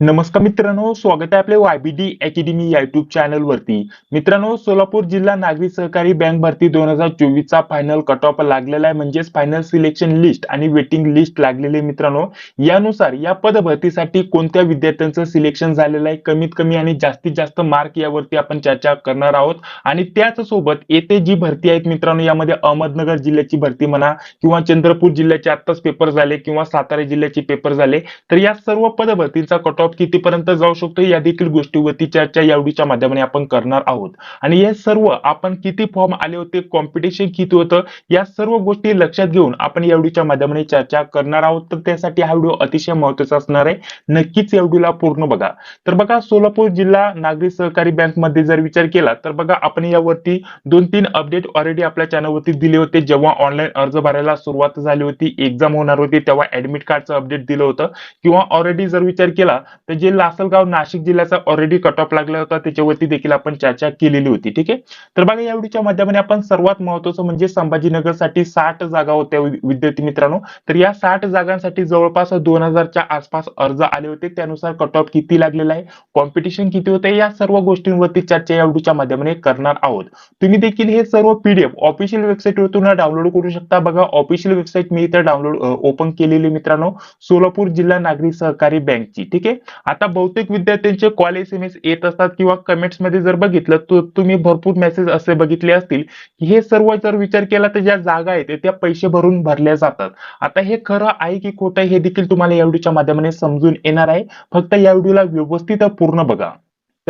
नमस्कार मित्रांनो स्वागत आहे आपले वायबीडी अकॅडमी या युट्यूब चॅनल वरती. मित्रांनो सोलापूर जिल्हा नागरी सहकारी बँक भरती दोन हजार चोवीस चा फायनल कट ऑफ लागलेला आहे. म्हणजेच फायनल सिलेक्शन लिस्ट आणि वेटिंग लिस्ट लागलेली आहे मित्रांनो. यानुसार या पद भरतीसाठी कोणत्या विद्यार्थ्यांचं सिलेक्शन झालेलं आहे? कमीत कमी आणि जास्तीत जास्त मार्क यावरती आपण चर्चा करणार आहोत. आणि त्याच सोबत येथे जी भरती आहेत मित्रांनो यामध्ये अहमदनगर जिल्ह्याची भरती म्हणा किंवा चंद्रपूर जिल्ह्याचे आत्ताच पेपर झाले किंवा सातारा जिल्ह्याचे पेपर झाले तर या सर्व पद भरतीचा कट ऑफ कितीपर्यंत जाऊ शकतो या देखील गोष्टीवरती चर्चा यावडीच्या माध्यमाने आपण करणार आहोत. आणि हे सर्व आपण किती फॉर्म आले होते कॉम्पिटिशन किती होतं या सर्व गोष्टी लक्षात घेऊन आपण यावडीच्या माध्यमाने चर्चा करणार आहोत. तर त्यासाठी हा व्हिडिओ अतिशय महत्त्वाचा असणार आहे. नक्कीच या व्हिडिओला पूर्ण बघा. तर बघा सोलापूर जिल्हा नागरी सहकारी बँकमध्ये जर विचार केला तर बघा आपण यावरती दोन तीन अपडेट ऑलरेडी आपल्या चॅनलवरती दिले होते. जेव्हा ऑनलाईन अर्ज भरायला सुरुवात झाली होती एक्झाम होणार होती तेव्हा ऍडमिट कार्डचं अपडेट दिलं होतं. किंवा ऑलरेडी जर विचार केला तर जे लासलगाव नाशिक जिल्ह्याचा ऑलरेडी कट ऑफ लागला होता त्याच्यावरती देखील आपण चर्चा केलेली होती ठीक आहे? तर बघा या व्हिडिओच्या माध्यमाने आपण सर्वात महत्वाचं म्हणजे संभाजीनगरसाठी साठ जागा होत्या विद्यार्थी मित्रांनो. तर या साठ जागांसाठी जवळपास दोन हजारच्या आसपास अर्ज आले होते. त्यानुसार कट ऑफ किती लागलेला आहे? कॉम्पिटिशन किती होते या सर्व गोष्टींवरती चर्चा या व्हिडिओच्या माध्यमाने करणार आहोत. तुम्ही देखील हे सर्व पीडीएफ ऑफिशियल वेबसाईट वरतून डाउनलोड करू शकता. बघा ऑफिशियल वेबसाईट मी इथं डाउनलोड ओपन केलेली मित्रांनो सोलापूर जिल्हा नागरी सहकारी बँकची ठीक आहे? आता बहुतेक विद्यार्थ्यांचे कॉल एस एम एस येत असतात किंवा कमेंट्समध्ये जर बघितलं तर तुम्ही भरपूर मेसेज असे बघितले असतील. हे सर्व जर विचार केला तर ज्या जागा आहेत त्या पैसे भरून भरल्या जातात. आता हे खरं आहे की खोटं हे देखील तुम्हाला या व्हिडिओच्या माध्यमाने समजून येणार आहे. फक्त या व्हिडिओला व्यवस्थित पूर्ण बघा.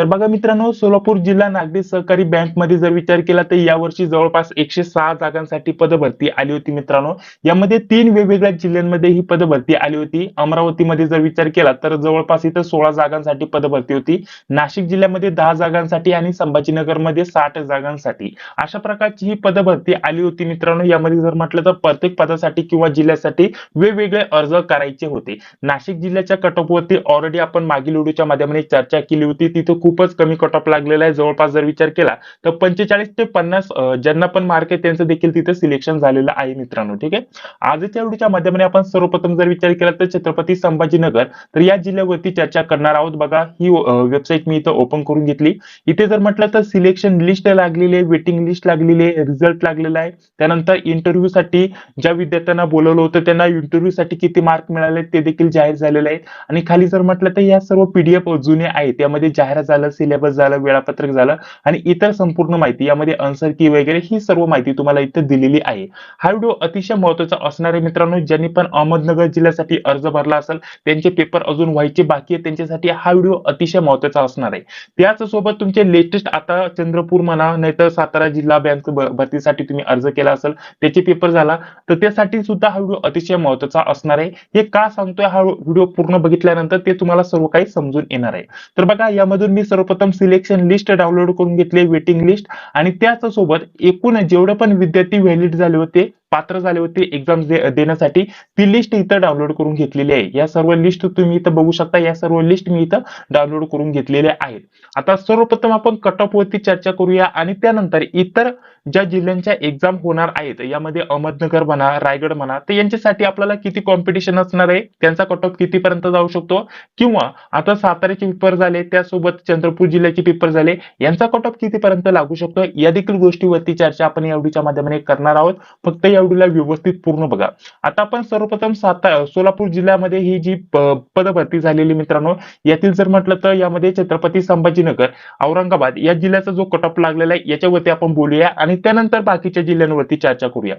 तर बघा मित्रांनो सोलापूर जिल्हा नागरी सहकारी बँकमध्ये जर विचार केला तर यावर्षी जवळपास एकशे सहा जागांसाठी पदभरती आली होती मित्रांनो. यामध्ये तीन वेगवेगळ्या जिल्ह्यांमध्ये ही पदभरती आली होती. अमरावतीमध्ये जर विचार केला तर जवळपास इथं सोळा जागांसाठी पदभरती होती. नाशिक जिल्ह्यामध्ये दहा जागांसाठी आणि संभाजीनगरमध्ये साठ जागांसाठी. अशा प्रकारची ही पदभरती आली होती मित्रांनो. यामध्ये जर म्हटलं तर प्रत्येक पदासाठी किंवा जिल्ह्यासाठी वेगवेगळे अर्ज करायचे होते. नाशिक जिल्ह्याच्या कटऑफवरती ऑलरेडी आपण मागील व्हिडिओच्या माध्यमाने चर्चा केली होती. तिथं खूपच कमी कट ऑफ लागलेला आहे. जवळपास जर विचार केला तर पंचेचाळीस ते पन्नास ज्यांना पण मार्क आहे त्यांचं देखील तिथे सिलेक्शन झालेलं आहे मित्रांनो ठीक आहे? आजच्या व्हिडिओच्या माध्यमाने आपण सर्वप्रथम जर विचार केला तर छत्रपती संभाजीनगर तर या जिल्ह्यावरती चर्चा करणार आहोत. बघा ही वेबसाईट मी इथं ओपन करून घेतली. इथे जर म्हटलं तर सिलेक्शन लिस्ट लागलेली आहे वेटिंग लिस्ट लागलेली आहे रिझल्ट लागलेला आहे. त्यानंतर इंटरव्ह्यू साठी ज्या विद्यार्थ्यांना बोलवलं होतं त्यांना इंटरव्ह्यू साठी किती मार्क मिळाले ते देखील जाहीर झालेले आहेत. आणि खाली जर म्हटलं तर या सर्व पीडीएफ जुने आहेत त्यामध्ये जाहिरात झालं सिलेबस झालं वेळापत्रक झालं आणि इतर संपूर्ण माहिती यामध्ये आन्सर की वगैरे ही सर्व माहिती तुम्हाला इथे दिलेली आहे. हा व्हिडिओ अतिशय महत्त्वाचा असणार आहे मित्रांनो ज्यांनी पण अहमदनगर जिल्ह्यासाठी अर्ज भरला असेल त्यांचे पेपर अजून व्हायचे बाकी आहे त्यांच्यासाठी हा व्हिडिओ अतिशय महत्त्वाचा असणार आहे. त्याच सोबत तुमचे लेटेस्ट आता चंद्रपूर म्हणा नाहीतर सातारा जिल्हा बँक भरतीसाठी तुम्ही अर्ज केला असेल त्याचे पेपर झाला तर त्यासाठी सुद्धा हा व्हिडिओ अतिशय महत्त्वाचा असणार आहे. हे का सांगतोय हा व्हिडिओ पूर्ण बघितल्यानंतर ते तुम्हाला सर्व काही समजून येणार आहे. तर बघा यामधून मी सर्वप्रथम सिलेक्शन लिस्ट डाउनलोड करून घेतली वेटिंग लिस्ट आणि त्याच सोबत एकूण जेवढे पण विद्यार्थी व्हॅलिड झाले होते पात्र झाले होते. एक्झाम देण्यासाठी ती लिस्ट इथं डाउनलोड करून घेतलेली आहे. या सर्व लिस्ट तुम्ही इथं बघू शकता. या सर्व लिस्ट मी इथं डाउनलोड करून घेतलेल्या आहेत. आता सर्वप्रथम आपण कट ऑफ वरती चर्चा करूया आणि त्यानंतर इतर ज्या जिल्ह्यांच्या एक्झाम होणार आहेत यामध्ये अहमदनगर म्हणा रायगड म्हणा तर यांच्यासाठी आपल्याला किती कॉम्पिटिशन असणार आहे? त्यांचा कट ऑफ कितीपर्यंत जाऊ शकतो? किंवा आता साताऱ्याचे पेपर झाले त्यासोबत चंद्रपूर जिल्ह्याचे पेपर झाले यांचा कट ऑफ कितीपर्यंत लागू शकतो? या देखील गोष्टीवरती चर्चा आपण या माध्यमाने करणार आहोत. फक्त या व्हिडिओला व्यवस्थित पूर्ण बघा. आता आपण सर्वप्रथम साता सोलापूर जिल्ह्यामध्ये ही जी पदभरती झालेली मित्रांनो यातील जर म्हटलं तर यामध्ये छत्रपती संभाजीनगर औरंगाबाद या जिल्ह्याचा जो कटअप लागलेला आहे याच्यावरती आपण बोलूया आणि त्यानंतर बाकीच्या जिल्ह्यांवरती चर्चा करूया.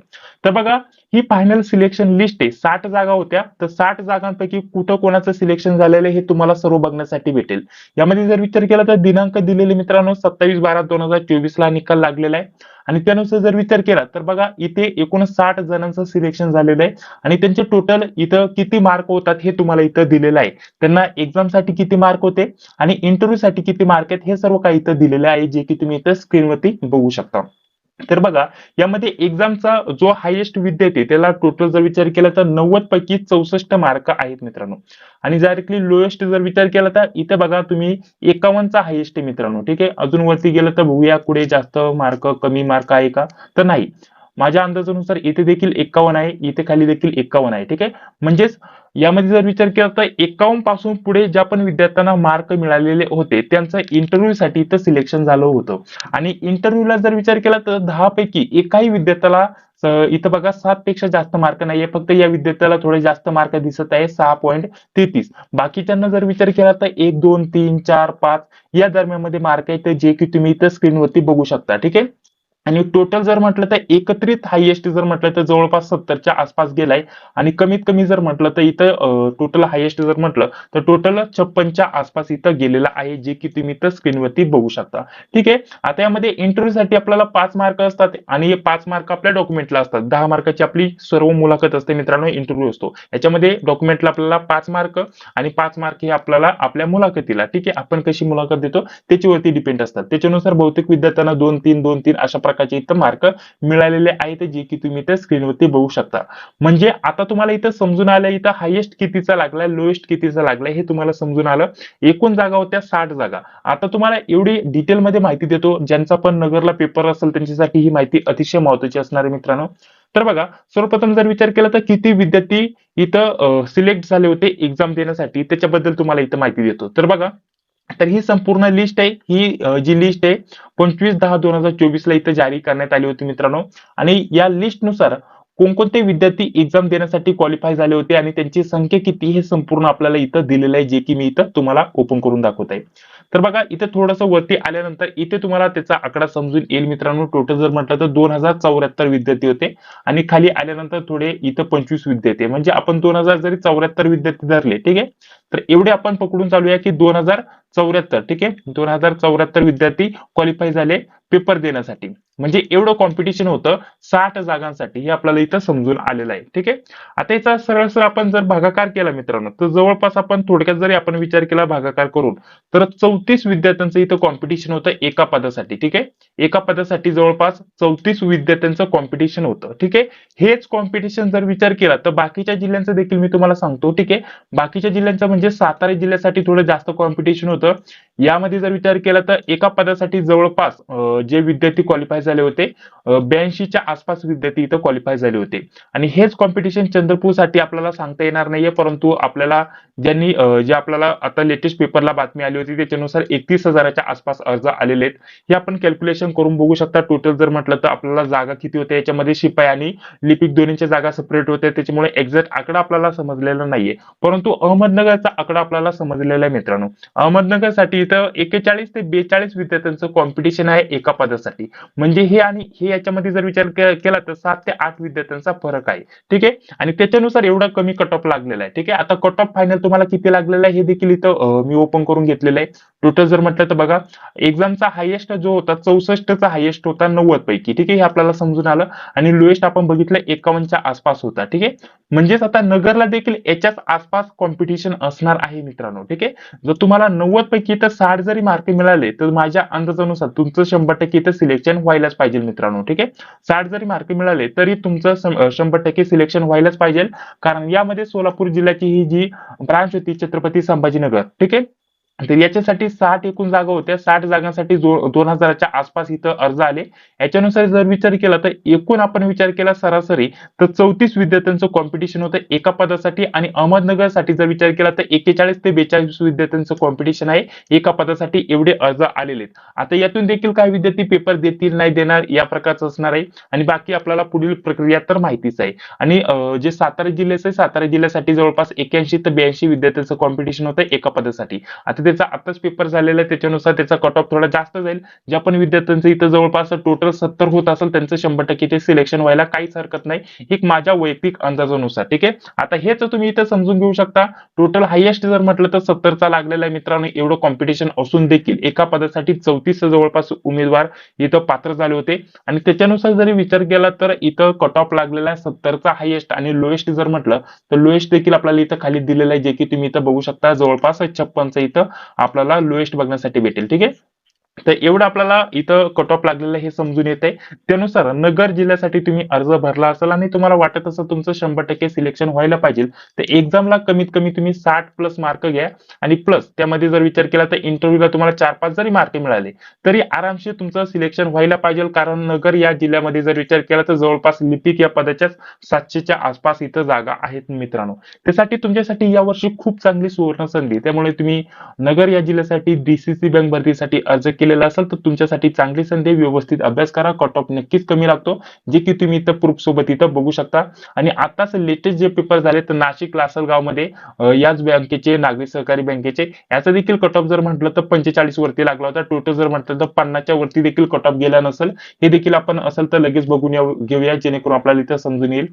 तर बघा ही फायनल सिलेक्शन लिस्ट आहे. साठ जागा होत्या. तर साठ जागांपैकी कुठं कोणाचं सिलेक्शन झालेलं हे तुम्हाला सर्व बघण्यासाठी भेटेल. यामध्ये जर विचार केला तर दिनांक दिलेले मित्रांनो सत्तावीस बारा दोन हजार चोवीस ला निकाल लागलेला आहे. आणि त्यानुसार जर विचार केला तर बघा इथे एकूण साठ जणांचं सिलेक्शन झालेलं आहे. आणि त्यांचे टोटल इथं किती मार्क होतात हे तुम्हाला इथं दिलेलं आहे. त्यांना एक्झामसाठी किती मार्क होते आणि इंटरव्ह्यू साठी किती मार्क आहेत हे सर्व काही इथं दिलेलं आहे जे की तुम्ही इथं स्क्रीनवरती बघू शकता. तर बघा यामध्ये एक्झामचा जो हायेस्ट विद्यार्थी त्याला टोटल जर विचार केला तर नव्वद पैकी चौसष्ट मार्क आहेत मित्रांनो. आणि डायरेक्टली लोएस्ट जर विचार केला तर इथे बघा तुम्ही एकावन्नचा हायेस्ट आहे मित्रांनो ठीक आहे? अजून वरती गेलं तर बघूया कुठे जास्त मार्क कमी मार्क आहे का? तर नाही. माझ्या अंदाजानुसार इथे देखील एकावन्न आहे इथे खाली देखील एकावन्न आहे ठीक आहे? म्हणजेच यामध्ये जर विचार केला तर एकावन्नपासून पुढे ज्या पण विद्यार्थ्यांना मार्क मिळालेले होते त्यांचं इंटरव्ह्यू साठी इथं सिलेक्शन झालं होतं. आणि इंटरव्ह्यूला जर विचार केला तर दहा पैकी एकाही विद्यार्थ्याला इथं बघा सात पेक्षा जास्त मार्क नाहीये फक्त या विद्यार्थ्याला थोडे जास्त मार्क दिसत आहे सहा पॉईंट तेहतीस. बाकीच्यांना जर विचार केला तर एक दोन तीन चार पाच या दरम्यानमध्ये मार्क आहेत तर जे की तुम्ही इथं स्क्रीनवरती बघू शकता. ठीक आहे? आणि टोटल जर म्हटलं तर एकत्रित हायएस्ट जर म्हटलं तर जवळपास सत्तरच्या आसपास गेलाय. आणि कमीत कमी जर म्हटलं तर इथं टोटल हायएस्ट जर म्हटलं तर टोटल छप्पनच्या आसपास इथं गेलेला आहे जे की तुम्ही इथं स्क्रीनवरती बघू शकता. ठीक आहे? आता यामध्ये इंटरव्ह्यू साठी आपल्याला पाच मार्क असतात आणि हे पाच मार्क आपल्या डॉक्युमेंटला असतात. दहा मार्काची आपली सर्व मुलाखत असते मित्रांनो इंटरव्ह्यू असतो. याच्यामध्ये डॉक्युमेंटला आपल्याला पाच मार्क आणि पाच मार्क हे आपल्याला आपल्या मुलाखतीला. ठीक आहे? आपण कशी मुलाखत देतो? त्याच्यावरती डिपेंड असतात. त्याच्यानुसार बहुतेक विद्यार्थ्यांना दोन तीन दोन तीन अशा प्रकारचे इथं मार्क मिळालेले आहेत जे की तुम्ही इथं स्क्रीनवरती बघू शकता. म्हणजे आता तुम्हाला इथं समजून आलं इथं हायेस्ट कितीचा लागलाय लोएस्ट कितीचा लागलाय हे तुम्हाला समजून आलं. एकूण जागा होत्या साठ जागा. आता तुम्हाला एवढी डिटेलमध्ये माहिती देतो. ज्यांचा पण नगरला पेपर असेल त्यांच्यासाठी ही माहिती अतिशय महत्वाची असणार आहे मित्रांनो. तर बघा सर्वप्रथम जर विचार केला तर किती विद्यार्थी इथं सिलेक्ट झाले होते एक्झाम देण्यासाठी? त्याच्याबद्दल तुम्हाला इथं माहिती देतो. तर बघा तर ही संपूर्ण लिस्ट आहे. ही जी लिस्ट आहे पंचवीस दहा दोन हजार चोवीस ला इथं जारी करण्यात आली होती मित्रांनो. आणि या लिस्टनुसार कोणकोणते विद्यार्थी एक्झाम देण्यासाठी क्वालिफाय झाले होते आणि त्यांची संख्या किती हे संपूर्ण आपल्याला इथं दिलेलं आहे जे की मी इथं तुम्हाला ओपन करून दाखवत आहे तर बघा इथे थोडंसं वरती आल्यानंतर इथे तुम्हाला त्याचा आकडा समजून येईल मित्रांनो. टोटल जर म्हटलं तर दोन हजार चौऱ्याहत्तर विद्यार्थी होते आणि खाली आल्यानंतर थोडे इथं पंचवीस विद्यार्थी म्हणजे आपण दोन हजार जरी चौऱ्याहत्तर विद्यार्थी धरले ठीक आहे? तर एवढे आपण पकडून चालूया की दोन हजार चौऱ्याहत्तर ठीक आहे? दोन हजार चौऱ्याहत्तर विद्यार्थी क्वालिफाय झाले पेपर देण्यासाठी. म्हणजे एवढं कॉम्पिटिशन होतं साठ जागांसाठी हे आपल्याला इथं समजून आलेलं आहे. ठीक आहे? आता याचा सरळ सरळ आपण जर भागाकार केला मित्रांनो तर जवळपास आपण थोडक्यात जरी आपण विचार केला भागाकार करून तर चौतीस विद्यार्थ्यांचं इथं कॉम्पिटिशन होतं एका पदासाठी. ठीक आहे? एका पदासाठी जवळपास चौतीस विद्यार्थ्यांचं कॉम्पिटिशन होतं. ठीक आहे? हेच कॉम्पिटिशन जर विचार केला तर बाकीच्या जिल्ह्यांचं देखील मी तुम्हाला सांगतो. ठीक आहे? बाकीच्या जिल्ह्यांचं म्हणजे सातारा जिल्ह्यासाठी थोडं जास्त कॉम्पिटिशन होतं. यामध्ये जर विचार केला तर एका पदासाठी जवळपास जे विद्यार्थी क्वालिफाय झाले होते. ब्याऐंशीच्या आसपास विद्यार्थी इथं क्वालिफाय झाले होते. आणि हेच कॉम्पिटिशन चंद्रपूरसाठी आपल्याला सांगता येणार नाहीये परंतु आपल्याला ज्यांनी जे आपल्याला आता लेटेस्ट पेपरला बातमी आली होती त्याच्यानुसार एकतीस हजाराच्या आसपास अर्ज आलेले आहेत. हे आपण कॅल्क्युलेशन करून बघू शकता. टोटल जर म्हटलं तर आपल्याला जागा किती होत्या याच्यामध्ये शिपाई आणि लिपिक दोन्हीच्या जागा सेपरेट होत्या त्याच्यामुळे एक्झॅक्ट आकडा आपल्याला समजलेला नाहीये. परंतु अहमदनगरचा आकडा आपल्याला समजलेला आहे मित्रांनो. अहमदनगरसाठी इथं एकेचाळीस ते बेचाळीस विद्यार्थ्यांचं कॉम्पिटिशन आहे एका पदासाठी. म्हणजे म्हणजे हे आणि हे याच्यामध्ये जर विचार केला तर सात ते आठ विद्यार्थ्यांचा फरक आहे. ठीक आहे? आणि त्याच्यानुसार एवढा कमी कट ऑफ लागलेला आहे. ठीक आहे? आता कट ऑफ फायनल तुम्हाला किती लागलेला आहे हे देखील इथं मी ओपन करून घेतलेलं आहे. टोटल जर म्हटलं तर बघा एक्झामचा हायेस्ट जो होता चौसष्टचा हायेस्ट होता नव्वद पैकी. ठीक आहे? हे आपल्याला समजून आलं. आणि लोएस्ट आपण बघितलं एकावन्नच्या आसपास होता. ठीक आहे? म्हणजेच आता नगरला देखील याच्याच आसपास कॉम्पिटिशन असणार आहे मित्रांनो. ठीक आहे? जर तुम्हाला नव्वद पैकी तर साठ जरी मार्क मिळाले तर माझ्या अंदाजानुसार तुमचं शंभर टक्के इथं सिलेक्शन व्हायला व्हायलाच पाहिजे मित्रांनो ठीक आहे? साठ जरी मार्क मिळाले तरी तुमचं शंभर टक्के सिलेक्शन व्हायलाच पाहिजे. कारण यामध्ये सोलापूर जिल्ह्याची ही जी ब्रांच होती छत्रपती संभाजीनगर ठीक आहे? तर याच्यासाठी साठ एकूण जागा होत्या. साठ जागांसाठी दोन हजाराच्या आसपास इथं अर्ज आले. याच्यानुसार जर विचार केला तर एकूण आपण विचार केला सरासरी तर चौतीस विद्यार्थ्यांचं कॉम्पिटिशन होतं एका पदासाठी आणि अहमदनगरसाठी जर विचार केला तर एकेचाळीस ते बेचाळीस विद्यार्थ्यांचं कॉम्पिटिशन आहे. एका पदासाठी एवढे अर्ज आलेले आहेत. आता यातून देखील काही विद्यार्थी पेपर देतील नाही देणार या प्रकारचं असणार आहे. आणि बाकी आपल्याला पुढील प्रक्रिया तर माहितीच आहे. आणि जे सातारा जिल्ह्याचं आहे सातारा जिल्ह्यासाठी जवळपास एक्याऐंशी ते ब्याऐंशी विद्यार्थ्यांचं कॉम्पिटिशन होतं एका पदासाठी. आता त्याचा आताच पेपर झालेला आहे त्याच्यानुसार त्याचा कट ऑफ थोडा जास्त जाईल. ज्या पण विद्यार्थ्यांचं इथं जवळपास टोटल सत्तर होत असेल त्यांचं शंभर टक्के ते सिलेक्शन व्हायला काहीच हरकत नाही. एक माझ्या वैयक्तिक अंदाजानुसार ठीक आहे? आता हेच तुम्ही इथं समजून घेऊ शकता. टोटल हायएस्ट जर म्हटलं तर सत्तरचा लागलेला आहे मित्रांनो. एवढं कॉम्पिटिशन असून देखील एका पदासाठी चौतीस जवळपास उमेदवार इथं पात्र झाले होते. आणि त्याच्यानुसार जरी विचार केला तर इथं कट ऑफ लागलेला आहे सत्तरचा हायएस्ट आणि लोएस्ट जर म्हटलं तर लोएस्ट देखील आपल्याला इथं खाली दिलेलं आहे जे की तुम्ही इथं बघू शकता. जवळपास छप्पनचं इथं. आपल्याला लोएस्ट बघण्यासाठी भेटेल ठीक आहे? तर एवढं आपल्याला इथं कट ऑफ लागलेलं हे समजून येते त्यानुसार नगर जिल्ह्यासाठी तुम्ही अर्ज भरला असेल आणि तुम्हाला वाटत असेल तुमचं शंभर टक्के सिलेक्शन व्हायला पाहिजे. तर एक्झामला कमीत कमी तुम्ही साठ प्लस मार्क घ्या आणि प्लस त्यामध्ये जर विचार केला तर इंटरव्ह्यूला तुम्हाला चार पाच जरी मार्क मिळाले तरी आरामशीर तुमचं सिलेक्शन व्हायला पाहिजे. कारण नगर या जिल्ह्यामध्ये जर विचार केला तर जवळपास लिपिक या पदाच्या सातशेच्या आसपास इथं जागा आहेत मित्रांनो. त्यासाठी तुमच्यासाठी यावर्षी खूप चांगली सुवर्ण संधी त्यामुळे तुम्ही नगर या जिल्ह्यासाठी डीसीसी बँक भरतीसाठी अर्ज केलेला असेल तर तुमच्यासाठी चांगली संधी व्यवस्थित अभ्यास करा. कट ऑफ नक्कीच कमी लागतो. जे की तुम्ही इथं प्रूफ सोबत इथं बघू शकता. आणि आताच लेटेस्ट जे पेपर झाले तर नाशिक लासलगावमध्ये याच बँकेचे नागरी सहकारी बँकेचे. याचा देखील कट ऑफ जर म्हटलं तर पंचेचाळीस वरती लागला होता. टोटल जर म्हटलं तर पन्नासच्या वरती देखील कट ऑफ गेला नसेल. हे देखील आपण असेल तर लगेच बघून घेऊया जेणेकरून आपल्याला इथं समजून येईल.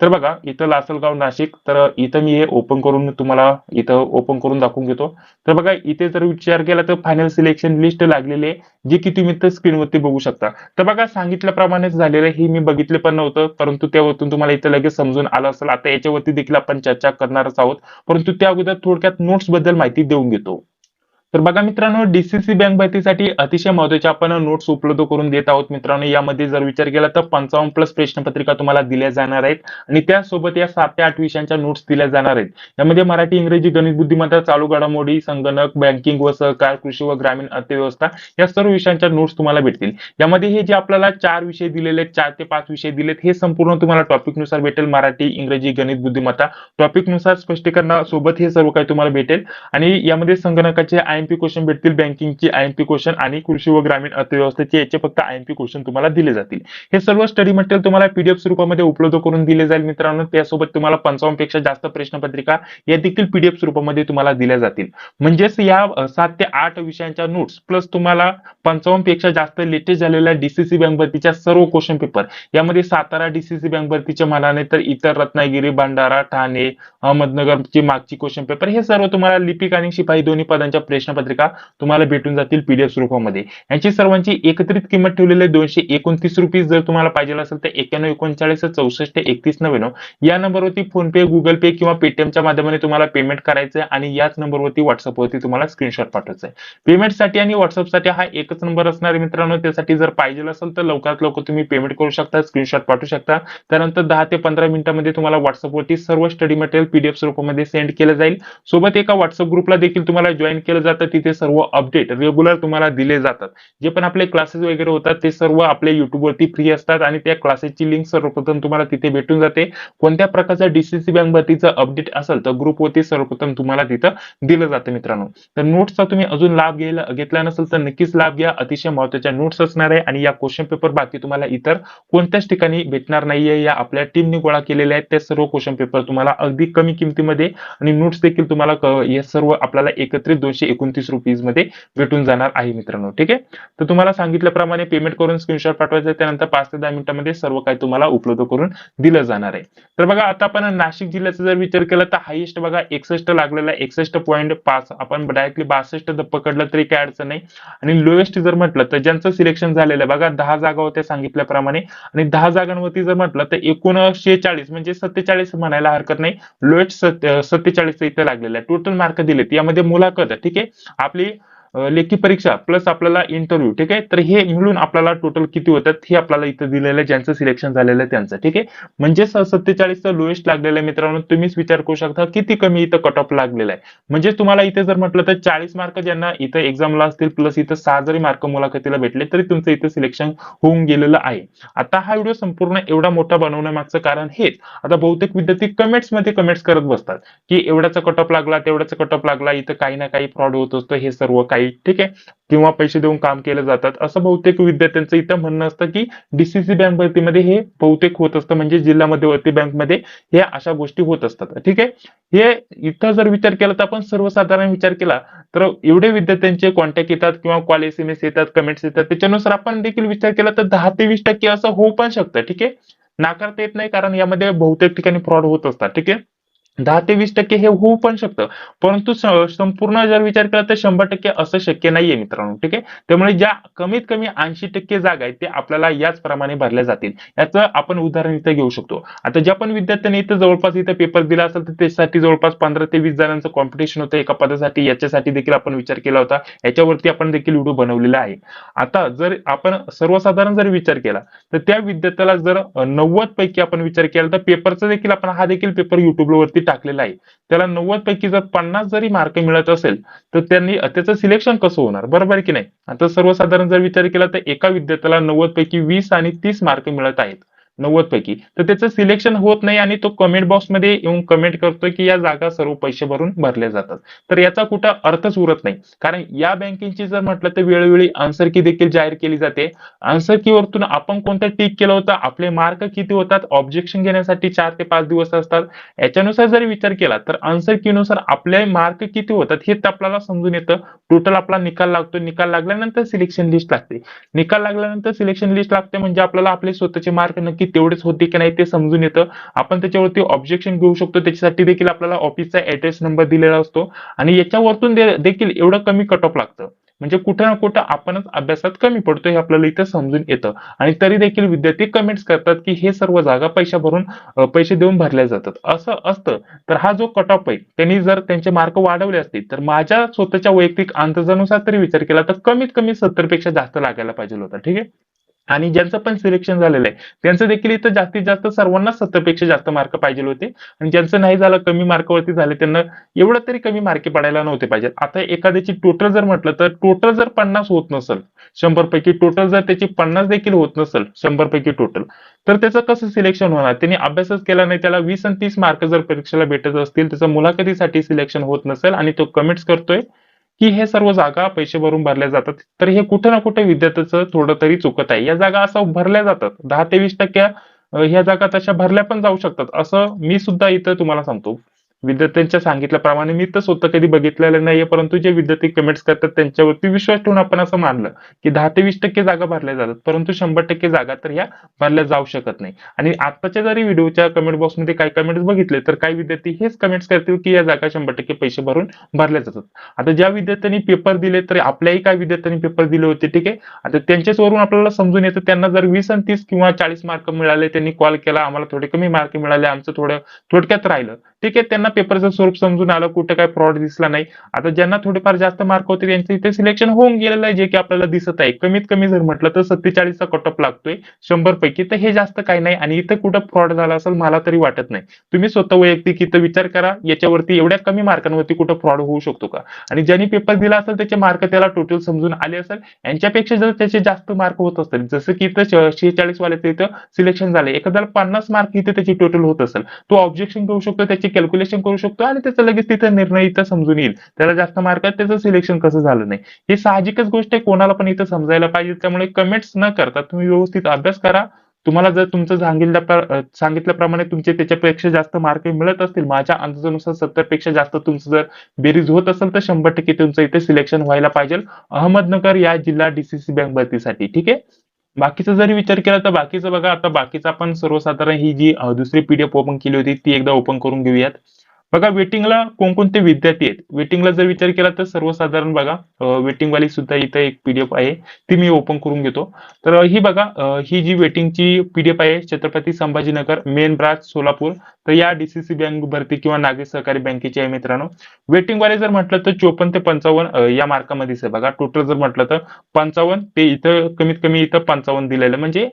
तर बघा इथं लासलगाव नाशिक. तर इथं मी हे ओपन करून तुम्हाला इथं ओपन करून दाखवून घेतो. तर बघा इथे जर विचार केला तर फायनल सिलेक्शन लिस्ट लागलेली आहे की तुम्ही इथं स्क्रीनवरती बघू शकता. तर बघा सांगितल्याप्रमाणेच झालेलं हे मी बघितले पण नव्हतं परंतु त्यावरतून तुम्हाला इथं लगेच समजून आलं असेल. आता याच्यावरती देखील आपण चर्चा करणारच आहोत. परंतु त्या अगोदर थोडक्यात नोट्सबद्दल माहिती देऊन घेतो. तर बघा मित्रांनो डीसीसी बँक भरतीसाठी अतिशय महत्त्वाचे आपण नोट्स उपलब्ध करून देत आहोत मित्रांनो. यामध्ये जर विचार केला तर पंचावन्न प्लस प्रश्नपत्रिका तुम्हाला दिल्या जाणार आहेत आणि त्यासोबत या सात ते आठ विषयांच्या नोट्स दिल्या जाणार आहेत. यामध्ये मराठी इंग्रजी गणित बुद्धिमत्ता चालू घडामोडी संगणक बँकिंग व सहकार कृषी व ग्रामीण अर्थव्यवस्था या सर्व विषयांच्या नोट्स तुम्हाला भेटतील. यामध्ये हे जे आपल्याला चार विषय दिलेले आहेत चार ते पाच विषय दिलेत हे संपूर्ण तुम्हाला टॉपिकनुसार भेटेल. मराठी इंग्रजी गणित बुद्धिमत्ता. टॉपिकनुसार स्पष्टीकरणासोबत हे सर्व काही तुम्हाला भेटेल. आणि यामध्ये संगणकाचे आयएमपी क्वेश्चन भेटतील बँकिंगची आयएमपी क्वेश्चन आणि कृषी व ग्रामीण अर्थव्यवस्थेचे याचे फक्त आयएमपी क्वेश्चन तुम्हाला दिले जातील. हे सर्व स्टडी मटेरियल तुम्हाला पीडीएफ स्वरूपामध्ये उपलब्ध करून दिले जाईल मित्रांनो. त्यासोबत तुम्हाला पंचावन्नपेक्षा जास्त प्रश्नपत्रिका या देखील पीडीएफ स्वरूपामध्ये तुम्हाला दिल्या जातील. म्हणजेच या सात ते आठ विषयांच्या नोट्स प्लस तुम्हाला पंचावन्नपेक्षा जास्त लेटेस्ट झालेल्या डीसीसी बँक भरतीच्या सर्व क्वेश्चन पेपर यामध्ये सातारा डीसीसी बँक भरतीच्या मानाने तर इतर रत्नागिरी भंडारा ठाणे अहमदनगरची मागची क्वेश्चन पेपर हे सर्व तुम्हाला लिपिक आणि शिपाई दोन्ही पदांच्या प्रश्न प्रश्नपत्रिका तुम्हाला भेटून जातील पीडीएफ स्वरूपामध्ये. यांची सर्वांची एकत्रित किंमत ठेवलेली आहे दोनशे एकोणतीस रुपीज. जर तुम्हाला पाहिजे असेल तर एक्याण्णव एकोणचाळीस चौसष्ट एकतीस नव्याण्णव या नंबरवरती फोन पे गुगल पे किंवा पेटीएमच्या माध्यमाने तुम्हाला पेमेंट करायचं आहे आणि याच नंबरवरती व्हॉट्सअपवरती तुम्हाला स्क्रीनशॉट पाठवायचा आहे. पेमेंटसाठी आणि व्हॉट्सअपसाठी हा एकच नंबर असणार आहे मित्रांनो. त्यासाठी जर पाहिजे असेल तर लवकरात लवकर तुम्ही पेमेंट करू शकता स्क्रीनशॉट पाठवू शकता. त्यानंतर दहा ते पंधरा मिनिटांमध्ये तुम्हाला व्हॉट्सअपवरती सर्व स्टडी मटेरियल पीडीएफ स्वरूपामध्ये सेंड केलं जाईल. सोबत एका व्हॉट्सअप ग्रुपला देखील तुम्हाला जॉईन केलं जातं. तिथे सर्व अपडेट रेग्युलर तुम्हाला दिले जातात. जे पण आपले क्लासेस वगैरे होतात ते सर्व आपल्या युट्यूबवरती फ्री असतात आणि त्या क्लासेसची लिंक सर्वप्रथम तुम्हाला तिथे भेटून जाते. कोणत्या प्रकारचा डीसीसी बँक भरतीचं अपडेट असेल तर ग्रुपवरती सर्वप्रथम तुम्हाला तिथं दिलं जातं मित्रांनो. तर नोट्सचा तुम्ही अजून लाभ घ्यायला घेतला नसेल तर नक्कीच लाभ घ्या. अतिशय महत्त्वाच्या नोट्स असणार आहे आणि या क्वेश्चन पेपर बाकी तुम्हाला इतर कोणत्याच ठिकाणी भेटणार नाहीये. या आपल्या टीमने गोळा केलेल्या आहेत. त्या सर्व क्वेश्चन पेपर तुम्हाला अगदी कमी किमतीमध्ये आणि नोट्स देखील तुम्हाला या सर्व आपल्याला एकत्रित दोनशे एकोणतीस रुपीजमध्ये भेटून जाणार आहे मित्रांनो ठीक आहे? तर तुम्हाला सांगितल्याप्रमाणे पेमेंट करून स्क्रीनशॉट पाठवायचं त्यानंतर पाच ते दहा मिनिटांमध्ये सर्व काही तुम्हाला उपलब्ध करून दिलं जाणार आहे. तर बघा आता आपण नाशिक जिल्ह्याचा जर विचार केला तर हायेस्ट बघा एकसष्ट लागलेला एकसष्ट पॉईंट पाच. आपण डायरेक्टली बासष्ट पकडलं तरी काय अडचण नाही. आणि लोएस्ट जर म्हटलं तर ज्यांचं सिलेक्शन झालेलं आहे बघा दहा जागा होत्या सांगितल्याप्रमाणे. आणि दहा जागांवरती जर म्हटलं तर एकोणशे चाळीस म्हणजे सत्तेचाळीस म्हणायला हरकत नाही. लोएस्ट सत्तेचाळीस इथे लागलेलं आहे. टोटल मार्क दिलेत. यामध्ये मुलाखत ठीक आहे? आपली लेखी परीक्षा प्लस आपल्याला इंटरव्ह्यू ठीक आहे? तर हे मिळून आपल्याला टोटल किती होतात हे आपल्याला इथं दिलेलं आहे ज्यांचं सिलेक्शन झालेलं आहे त्यांचं ठीक आहे? म्हणजे सत्तेचाळीसचं लोएस्ट लागलेलं आहे मित्रांनो तुम्हीच विचार करू शकता किती कमी इथं कट ऑफ लागलेला आहे. म्हणजे तुम्हाला इथे जर म्हटलं तर चाळीस मार्क ज्यांना इथं एक्झामला असतील प्लस इथं सहा जरी मार्क मुलाखतीला भेटले तरी तुमचं इथं सिलेक्शन होऊन गेलेलं आहे. आता हा व्हिडिओ संपूर्ण एवढा मोठा बनवण्यामागचं कारण हेच. आता बहुतेक विद्यार्थी कमेंट्समध्ये कमेंट्स करत बसतात की एवढ्याचा कट ऑफ लागला तेवढ्याचा कट ऑफ लागला इथं काही ना काही फ्रॉड होत असतं हे सर्व काही. ठीक आहे? किंवा पैसे देऊन काम केलं जातात. असं बहुतेक विद्यार्थ्यांचं इथं म्हणणं असतं की डीसीसी बँक भरतीमध्ये हे बहुतेक होत असतं. म्हणजे जिल्हा मध्यवर्ती बँकमध्ये हे अशा गोष्टी होत असतात. ठीक आहे? हे इथं जर विचार केला तर आपण सर्वसाधारण विचार केला तर एवढे विद्यार्थ्यांचे कॉन्टॅक्ट येतात किंवा कॉल एस एम एस येतात कमेंट्स येतात. त्याच्यानुसार आपण देखील विचार केला तर दहा ते वीस टक्के असं होऊ पण शकतं. ठीक आहे? नाकारता येत नाही कारण यामध्ये बहुतेक ठिकाणी फ्रॉड होत असतात. ठीक आहे? दहा ते वीस टक्के हे होऊ पण शकतं. परंतु संपूर्ण जर विचार केला तर शंभर टक्के असं शक्य नाहीये मित्रांनो ठीक आहे? त्यामुळे ज्या कमीत कमी ऐंशी टक्के जागा आहेत ते आपल्याला याच प्रमाणे भरल्या जातील. याचं आपण उदाहरण इथं घेऊ शकतो. आता ज्या पण विद्यार्थ्यांनी इथं जवळपास इथं पेपर दिला असेल तर त्यासाठी जवळपास पंधरा ते वीस जणांचं कॉम्पिटिशन होतं. एका पदासाठी याच्यासाठी देखील आपण विचार केला होता. याच्यावरती आपण देखील व्हिडिओ बनवलेला आहे. आता जर आपण सर्वसाधारण जर विचार केला तर त्या विद्यार्थ्याला जर नव्वद पैकी आपण विचार केला तर पेपरचा देखील आपण हा देखील पेपर युट्यूबवरती टाकलेला आहे. त्याला नव्वद पैकी जर पन्नास जरी मार्क मिळत असेल तर त्यांनी त्याचं सिलेक्शन कसं होणार? बरोबर की नाही? आता सर्वसाधारण जर विचार केला तर एका विद्यार्थ्याला नव्वद पैकी वीस आणि तीस मार्क मिळत आहेत. नव्वद पैकी. तर त्याचं सिलेक्शन होत नाही आणि तो कमेंट बॉक्समध्ये येऊन कमेंट करतोय की या जागा सर्व पैसे भरून भरल्या जातात. तर याचा कुठं अर्थच उरत नाही. कारण या बँकेची जर म्हटलं तर वेळोवेळी आन्सर की देखील जाहीर केली जाते. आन्सर की वरतून आपण कोणतं टिक केलं होतं? आपले मार्क किती होतात? ऑब्जेक्शन घेण्यासाठी चार ते पाच दिवस असतात. याच्यानुसार जर विचार केला तर आन्सर की नुसार आपले मार्क किती होतात हे तर आपल्याला समजून येतं. टोटल आपला निकाल लागतो निकाल लागल्यानंतर सिलेक्शन लिस्ट लागते. निकाल लागल्यानंतर सिलेक्शन लिस्ट लागते म्हणजे आपल्याला आपले स्वतःचे मार्क नक्की तेवढेच होते की नाही ते समजून येतं. आपण त्याच्यावरती ऑब्जेक्शन घेऊ शकतो. त्याच्यासाठी देखील आपल्याला ऑफिसचा ऍड्रेस नंबर दिलेला असतो. आणि याच्यावरतून देखील एवढं कमी कट ऑफ लागतं. म्हणजे कुठं ना कुठं आपणच अभ्यासात कमी पडतो हे आपल्याला इथं समजून येतं. आणि तरी देखील विद्यार्थी कमेंट्स करतात की हे सर्व जागा पैशा भरून पैसे देऊन भरल्या जातात. असं असतं. तर हा जो कट ऑफ आहे त्यांनी जर त्यांचे मार्क वाढवले असतील तर माझ्या स्वतःच्या वैयक्तिक अंदाजानुसार तरी विचार केला तर कमीत कमी सत्तरपेक्षा जास्त लागायला पाहिजे होता. ठीक आहे? आणि ज्यांचं पण सिलेक्शन झालेलं आहे त्यांचं देखील इथं जास्तीत जास्त सर्वांना सत्तरपेक्षा जास्त मार्क पाहिजे होते. आणि ज्यांचं नाही झालं कमी मार्कवरती झाले त्यांना एवढं तरी कमी मार्के पडायला नव्हते पाहिजे आता एखाद्याची टोटल जर म्हटलं तर टोटल जर पन्नास होत नसेल शंभर पैकी टोटल जर त्याची पन्नास देखील होत नसेल शंभर पैकी टोटल तर त्याचं कसं सिलेक्शन होणार? त्यांनी अभ्यासच केला नाही त्याला वीस आणि तीस मार्क जर परीक्षेला भेटत असतील त्याचं मुलाखतीसाठी सिलेक्शन होत नसेल आणि तो कमेंट्स करतोय की हे सर्व जागा पैसे भरून भरल्या जातात. तर हे कुठे ना कुठे विद्यार्थ्याचं थोडं तरी चुकत आहे. या जागा असं भरल्या जातात. दहा ते वीस टक्क्या ह्या जागा तशा भरल्या पण जाऊ शकतात. असं मी सुद्धा इथं तुम्हाला सांगतो. विद्यार्थ्यांच्या सांगितल्याप्रमाणे मी तर स्वतः कधी बघितलेलं नाहीये परंतु जे विद्यार्थी कमेंट्स करतात त्यांच्यावरती विश्वास ठेवून आपण असं मानलं की दहा ते वीस टक्के जागा भरल्या जातात परंतु शंभर टक्के जागा तर ह्या भरल्या जाऊ शकत नाही. आणि आताच्या जरी व्हिडिओच्या कमेंट बॉक्समध्ये काही कमेंट्स बघितले तर काही विद्यार्थी हेच कमेंट्स करतील की या जागा शंभर टक्के पैसे भरून भरल्या जातात. आता ज्या विद्यार्थ्यांनी पेपर दिले तर आपल्याही काही विद्यार्थ्यांनी पेपर दिले होते ठीक आहे? आता त्यांच्याच वरून आपल्याला समजून येतं त्यांना जर वीस आणि तीस किंवा चाळीस मार्क मिळाले त्यांनी कॉल केला आम्हाला थोडे कमी मार्क मिळाले आमचं थोडं थोडक्यात राहिलं ठीक आहे त्यांना पेपरचं स्वरूप समजून आलं कुठं काय फ्रॉड दिसला नाही. आता ज्यांना थोडेफार जास्त मार्क होते त्यांचं इथे सिलेक्शन होऊन गेलेलं आहे जे की आपल्याला दिसत आहे. कमीत कमी जर म्हटलं तर सत्तेचाळीसचा कट ऑफ लागतोय शंभर पैकी तर हे जास्त काही नाही आणि इथं कुठं फ्रॉड झाला असेल मला तरी वाटत नाही. तुम्ही स्वतः वैयक्तिक इथं विचार करा याच्यावरती एवढ्या कमी मार्कांवरती कुठं फ्रॉड होऊ शकतो का? आणि ज्यांनी पेपर दिला असेल त्याचे मार्क त्याला टोटल समजून आले असेल यांच्यापेक्षा जर त्याचे जास्त मार्क होत असतील जसं की इथं शेहेचाळीस वाल्याचं इथं सिलेक्शन झाले एखाद्याला पन्नास मार्क इथे त्याची टोटल होत असेल तो ऑब्जेक्शन करू शकतो त्याचे कॅल्क्युलेशन करू शकतो आणि त्याचा लगेच तिथं निर्णय इथं समजून येईल. त्याला जास्त मार्क आहेत त्याचं सिलेक्शन कसं झालं नाही. हे साहजिकच गोष्ट आहे कोणाला पण इथं समजायला पाहिजे. त्यामुळे कमेंट्स न करता तुम्ही व्यवस्थित अभ्यास करा. तुम्हाला जर तुमचं सांगितल्या सांगितल्याप्रमाणे तुमचे त्याच्यापेक्षा जास्त मार्क मिळत असतील माझ्या अंदाजानुसार सत्तरपेक्षा जास्त तुमचं जर बेरीज होत असेल तर शंभर टक्के तुमचं इथे सिलेक्शन व्हायला पाहिजे. अहमदनगर या जिल्हा डीसीसी बँक भरतीसाठी ठीक आहे? बाकीचा जरी विचार केला तर बाकीचं बघा आता बाकीचा आपण सर्वसाधारण ही जी दुसरी पीडीएफ ओपन केली होती ती एकदा ओपन करून घेऊयात. बघा वेटिंगला कोणकोणते विद्यार्थी आहेत? वेटिंगला जर विचार केला तर सर्वसाधारण बघा वेटिंगवाली सुद्धा इथं एक पीडीएफ आहे ती मी ओपन करून घेतो. तर ही बघा ही जी वेटिंगची पीडीएफ आहे छत्रपती संभाजीनगर मेन ब्रांच सोलापूर. तर या डीसीसी बँक भरती किंवा नागरी सहकारी बँकेची आहे मित्रांनो. वेटिंगवाले जर म्हटलं तर चोपन्न ते पंचावन्न या मार्कामध्येच आहे बघा. टोटल जर म्हटलं तर पंचावन्न ते इथं कमीत कमी इथं पंचावन्न दिलेलं म्हणजे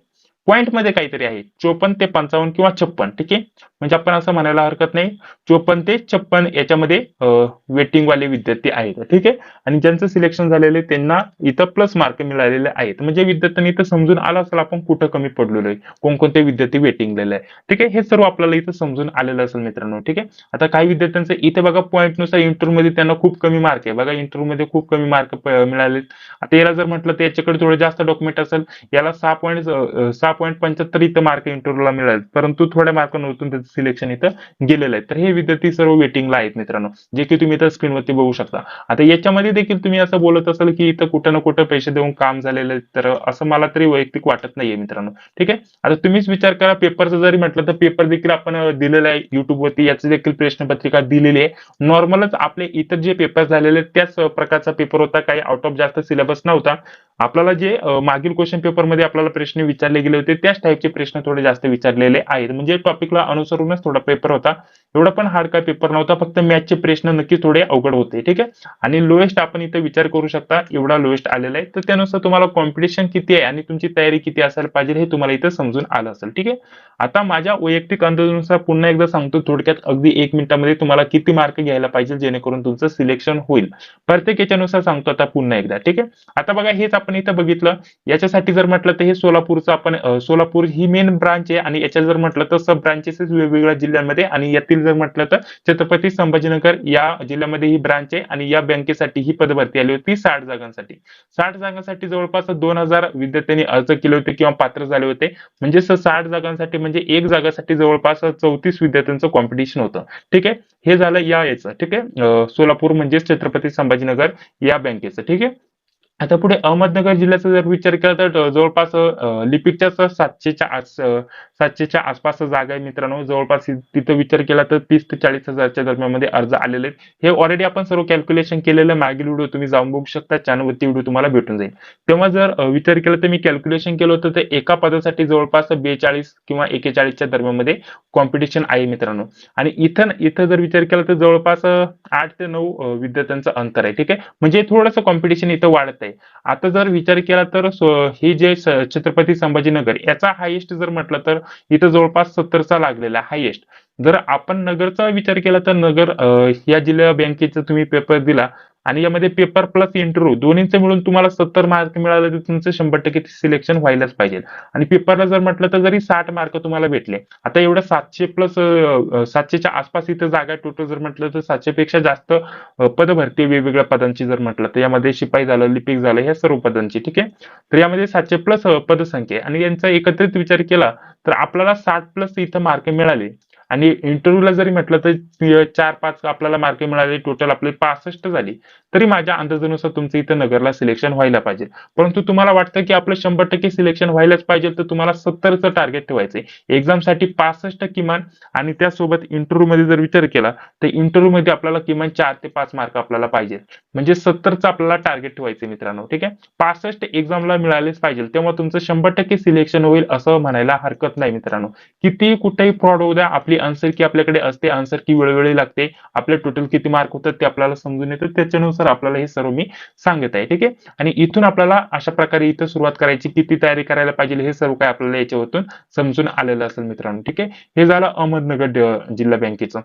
पॉईंटमध्ये काहीतरी आहे. चोपन्न ते पंचावन्न किंवा छप्पन ठीक आहे? म्हणजे आपण असं म्हणायला हरकत नाही. चोपन्न ते छप्पन याच्यामध्ये वेटिंग वाले विद्यार्थी आहेत ठीक आहे? आणि ज्यांचं सिलेक्शन झालेलं आहे त्यांना इथं प्लस मार्क मिळालेले आहेत. म्हणजे विद्यार्थ्यांनी इथं समजून आलं असेल आपण कुठं कमी पडलेलो आहे कोणकोणते विद्यार्थी वेटिंगलेले आहे ठीक आहे? हे सर्व आपल्याला इथं समजून आलेलं असेल मित्रांनो ठीक आहे? आता काही विद्यार्थ्यांचं इथे बघा पॉईंटनुसार इंटरव्ह्यू मध्ये त्यांना खूप कमी मार्क आहे. बघा इंटरव्ह्यू मध्ये खूप कमी मार्क मिळाले आता याला जर म्हटलं तर याच्याकडे थोडं जास्त डॉक्युमेंट असेल याला सहा पॉईंट सहा पॉईंट पंच्याहत्तर इथं मार्क इंटरव्ह्यूला मिळाले. परंतु थोड्या मार्कांवरतून त्याचं सिलेक्शन इथं गेलेलं आहे. तर हे विद्यार्थी सर्व वेटिंगला आहेत मित्रांनो जे की तुम्ही इथं स्क्रीनवरती बघू शकता. आता याच्यामध्ये देखील तुम्ही असं बोलत असाल की इथं कुठं ना कुठं पैसे देऊन काम झालेलं आहे तर असं मला तरी वैयक्तिक वाटत नाहीये मित्रांनो. ठीक आहे? आता तुम्हीच विचार करा पेपरचं जरी म्हटलं तर पेपर देखील आपण दिलेला आहे युट्यूबवरती याची देखील प्रश्नपत्रिका दिलेली आहे. नॉर्मलच आपले इतर जे पेपर झालेले आहेत, त्याच प्रकारचा पेपर होता. काही आउट ऑफ जास्त सिलेबस नव्हता. आपल्याला जे मागील क्वेश्चन पेपरमध्ये आपल्याला प्रश्न विचारले गेले होते त्याच टाईपचे प्रश्न थोडे जास्त विचारलेले आहेत. म्हणजे टॉपिकला अनुसरूनच थोडा पेपर होता. एवढा पण हार्ड काय पेपर नव्हता फक्त मॅथचे प्रश्न नक्की थोडे अवघड होते ठीक आहे? आणि लोएस्ट आपण इथे विचार करू शकता एवढा लोएस्ट आलेला आहे. तर त्यानुसार तुम्हाला कॉम्पिटिशन किती आहे आणि तुमची तयारी किती असायला पाहिजे हे तुम्हाला इथं समजून आलं असेल ठीक आहे? आता माझ्या वैयक्तिक अंदाजानुसार पुन्हा एकदा सांगतो थोडक्यात अगदी एक मिनिटामध्ये तुम्हाला किती मार्क घ्यायला पाहिजे जेणेकरून तुमचं सिलेक्शन होईल. प्रत्येक याच्यानुसार सांगतो आता पुन्हा एकदा ठीक आहे? आता बघा हेच आपण इथं बघितलं याच्यासाठी जर म्हटलं तर हे सोलापूरचं आपण सोलापूर ही मेन ब्रांच आहे आणि याच्यात जर म्हटलं तर सब ब्रांचेस वेगवेगळ्या जिल्ह्यांमध्ये आणि यातील जर म्हटलं तर छत्रपती संभाजीनगर या जिल्ह्यामध्ये ही ब्रांच आहे आणि या बँकेसाठी ही पदभरती आली होती साठ जागांसाठी. साठ जागांसाठी जवळपास दोन हजार विद्यार्थ्यांनी अर्ज केले होते किंवा पात्र झाले होते. म्हणजे साठ जागांसाठी म्हणजे एक जागासाठी जवळपास चौतीस विद्यार्थ्यांचं कॉम्पिटिशन होतं. ठीक आहे? हे झालं या याचं. ठीक आहे? सोलापूर म्हणजेच छत्रपती संभाजीनगर या बँकेचं. ठीक आहे? आता पुढे अहमदनगर जिल्ह्याचा जर विचार केला तर जवळपास लिपिकच्या लिपिकच्याच सातशेच्या आस सातशेच्या आसपास जागा आहे मित्रांनो. जवळपास तिथं विचार केला तर तीस ते चाळीस हजारच्या दरम्यानमध्ये अर्ज आलेले आहेत. हे ऑलरेडी आपण सर्व कॅल्क्युलेशन केलेलं मागील व्हिडिओ तुम्ही जाऊन बघू शकता. चॅनलवरती व्हिडिओ तुम्हाला भेटून जाईल. तेव्हा जर विचार केला तर मी कॅल्क्युलेशन केलं होतं तर एका पदासाठी जवळपास बेचाळीस किंवा एकेचाळीसच्या दरम्यानमध्ये कॉम्पिटिशन आहे मित्रांनो. आणि इथं इथं जर विचार केला तर जवळपास आठ ते नऊ विद्यार्थ्यांचं अंतर आहे. ठीक आहे? म्हणजे थोडंसं कॉम्पिटिशन इथं वाढत आहे. आता जर विचार केला तर हे जे छत्रपती संभाजीनगर याचा हायेस्ट जर म्हटलं तर इथं जवळपास सत्तरचा लागलेला हायेस्ट जर आपण नगरचा विचार केला तर नगर या जिल्हा बँकेचा तुम्ही पेपर दिला आणि यामध्ये पेपर प्लस इंटरव्ह्यू दोन्हीचे मिळून तुम्हाला सत्तर मार्क मिळाले तर तुमचं शंभर टक्के सिलेक्शन व्हायलाच पाहिजे. आणि पेपरला जर म्हटलं तर जरी साठ मार्क तुम्हाला भेटले आता एवढं सातशे प्लस सातशेच्या आसपास इथं जागा टोटल जर म्हटलं तर सातशे पेक्षा जास्त पद भरते वेगवेगळ्या पदांची जर म्हटलं तर. यामध्ये शिपाई झालं लिपिक झालं ह्या सर्व पदांची ठीक आहे? तर यामध्ये सातशे प्लस पदसंख्या आणि यांचा एकत्रित विचार केला तर आपल्याला साठ प्लस इथं मार्क मिळाले. आणि इंटरव्ह्यूला जरी म्हटलं तर चार पाच आपल्याला मार्क मिळाले टोटल आपले पासष्ट झाली तरी माझ्या अंदाजानुसार तुमचं इथं नगरला सिलेक्शन व्हायला पाहिजे. परंतु तुम्हाला वाटतं की आपलं शंभर टक्के सिलेक्शन व्हायलाच पाहिजे तर तुम्हाला सत्तरचं टार्गेट ठेवायचंय. एक्झामसाठी पासष्ट किमान आणि त्यासोबत इंटरव्ह्यू मध्ये जर विचार केला तर इंटरव्ह्यू मध्ये आपल्याला किमान चार ते पाच मार्क आपल्याला पाहिजे. म्हणजे सत्तरचं आपल्याला टार्गेट ठेवायचं मित्रांनो ठीक आहे? पासष्ट एक्झामला मिळालेच पाहिजे तेव्हा तुमचं शंभर टक्के सिलेक्शन होईल असं म्हणायला हरकत नाही मित्रांनो. कितीही कुठेही फ्रॉड होऊ द्या आपली आन्सर की आपल्याकडे असते आन्सर की वेळोवेळी लागते आपले टोटल किती मार्क होतात ते आपल्याला समजून येतं त्याच्यानुसार आपल्याला हे सर्व मी सांगत आहे ठीक आहे? आणि इथून आपल्याला अशा प्रकारे इथं सुरुवात करायची किती तयारी करायला पाहिजे हे सर्व काय आपल्याला याच्यावरून समजून आलेलं असेल मित्रांनो ठीक आहे? हे झालं अहमदनगर जिल्हा बँकेचं.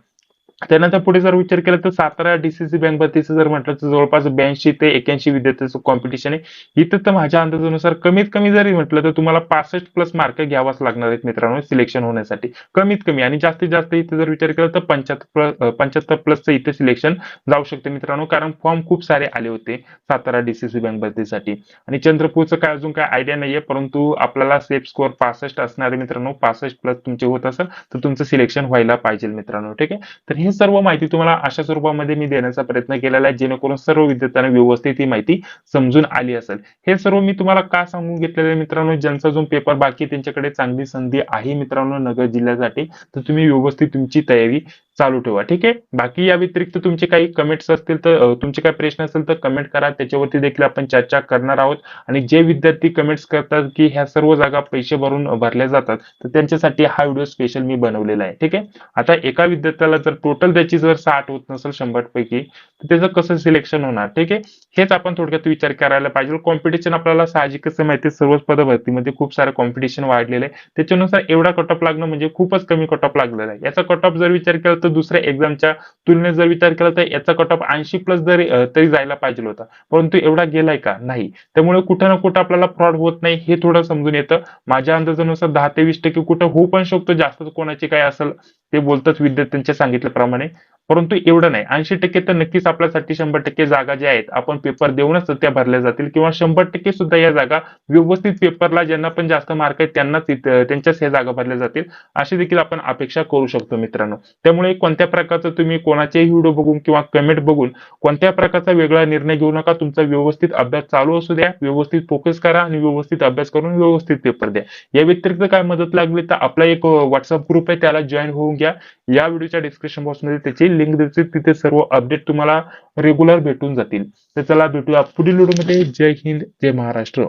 त्यानंतर पुढे जर विचार केला तर सातारा डीसीसी बँक भरतीचं जर म्हटलं तर जवळपास ब्याऐंशी ते एक्याऐंशी विद्यार्थ्यांचं कॉम्पिटिशन आहे. इथं तर माझ्या अंदाजानुसार कमीत कमी जरी म्हटलं तर तुम्हाला पासष्ट प्लस मार्क घ्यावाच लागणार आहेत मित्रांनो सिलेक्शन होण्यासाठी. कमीत कमी आणि जास्तीत जास्त इथं जर विचार केला तर पंच्याहत्तर पंच्याहत्तर प्लसचं इथं सिलेक्शन जाऊ शकते मित्रांनो. कारण फॉर्म खूप सारे आले होते सातारा डीसीसी बँक भरतीसाठी आणि चंद्रपूरचं काय अजून काय आयडिया नाहीये परंतु आपल्याला सेफ स्कोअर पासष्ट असणारे मित्रांनो. पासष्ट प्लस तुमचे होत असेल तर तुमचं सिलेक्शन व्हायला पाहिजे मित्रांनो. ठीक आहे? तर हे सर्व माहिती तुम्हाला अशा स्वरूपामध्ये मी देण्याचा प्रयत्न केलेला आहे जेणेकरून सर्व विद्यार्थ्यांना व्यवस्थित ही माहिती समजून आली असेल. हे सर्व मी तुम्हाला का सांगून घेतलेलं मित्रांनो? ज्यांचा जो पेपर बाकी त्यांच्याकडे चांगली संधी आहे मित्रांनो नगर जिल्ह्यासाठी. तर तुम्ही व्यवस्थित तुमची तयारी चालू ठेवा. ठीक आहे? बाकी या व्यतिरिक्त तुमचे काही कमेंट्स असतील तर तुमचे काही प्रश्न असतील तर कमेंट करा. त्याच्यावरती देखील आपण चर्चा करणार आहोत. आणि जे विद्यार्थी कमेंट्स करतात की ह्या सर्व जागा पैसे भरून भरल्या जातात तर त्यांच्यासाठी हा व्हिडिओ स्पेशल मी बनवलेला आहे. ठीक आहे? आता एका विद्यार्थ्याला जर टोटल त्याची जर साठ होत नसेल शंभर पैकी तर त्याचं कसं सिलेक्शन होणार? ठीक आहे? हेच आपण थोडक्यात विचार करायला पाहिजे. कॉम्पिटिशन आपल्याला साहजिकच माहिती आहे, सर्वच पदभरतीमध्ये खूप सारं कॉम्पिटिशन वाढलेलं आहे. त्याच्यानुसार एवढा कट ऑफ लागणं म्हणजे खूपच कमी कट ऑफ लागलेला आहे. याचा कट ऑफ जर विचार केला तर दुसऱ्या एक्झामच्या तुलनेत जर विचार केला तर याचा कट ऑफ ऐंशी प्लस जरी तरी जायला पाहिजे होता. परंतु एवढा गेलाय का? नाही. त्यामुळे कुठं ना कुठं आपल्याला फ्रॉड होत नाही हे थोडं समजून येतं. माझ्या अंदाजानुसार दहा ते वीस टक्के कुठं होऊ पण शकतो जास्त कोणाची काय असेल ते बोलतात विद्यार्थ्यांच्या सांगितल्याप्रमाणे. परंतु एवढं नाही. ऐंशी टक्के तर नक्कीच आपल्यासाठी शंभर टक्के जागा ज्या आहेत आपण पेपर देऊनच त्या भरल्या जातील किंवा शंभर टक्के सुद्धा या जागा व्यवस्थित पेपरला ज्यांना पण जास्त मार्क आहेत त्यांनाच त्यांच्याच ह्या जागा भरल्या जातील. अशी देखील आपण अपेक्षा करू शकतो मित्रांनो. त्यामुळे कोणत्या प्रकारचं तुम्ही कोणाचेही व्हिडिओ बघून किंवा कमेंट बघून कोणत्या प्रकारचा वेगळा निर्णय घेऊ नका. तुमचा व्यवस्थित अभ्यास चालू असू द्या. व्यवस्थित फोकस करा आणि व्यवस्थित अभ्यास करून व्यवस्थित पेपर द्या. या व्यतिरिक्त काय मदत लागली तर आपला एक व्हॉट्सअप ग्रुप आहे. त्याला जॉईन होऊन घ्या. या व्हिडिओच्या डिस्क्रिप्शन बॉक्समध्ये त्याची लिंक दिसते तिथे सर्व अपडेट तुम्हाला रेग्युलर भेटून जातील. तर चला भेटूया पुढील व्हिडिओमध्ये जय हिंद जय महाराष्ट्र.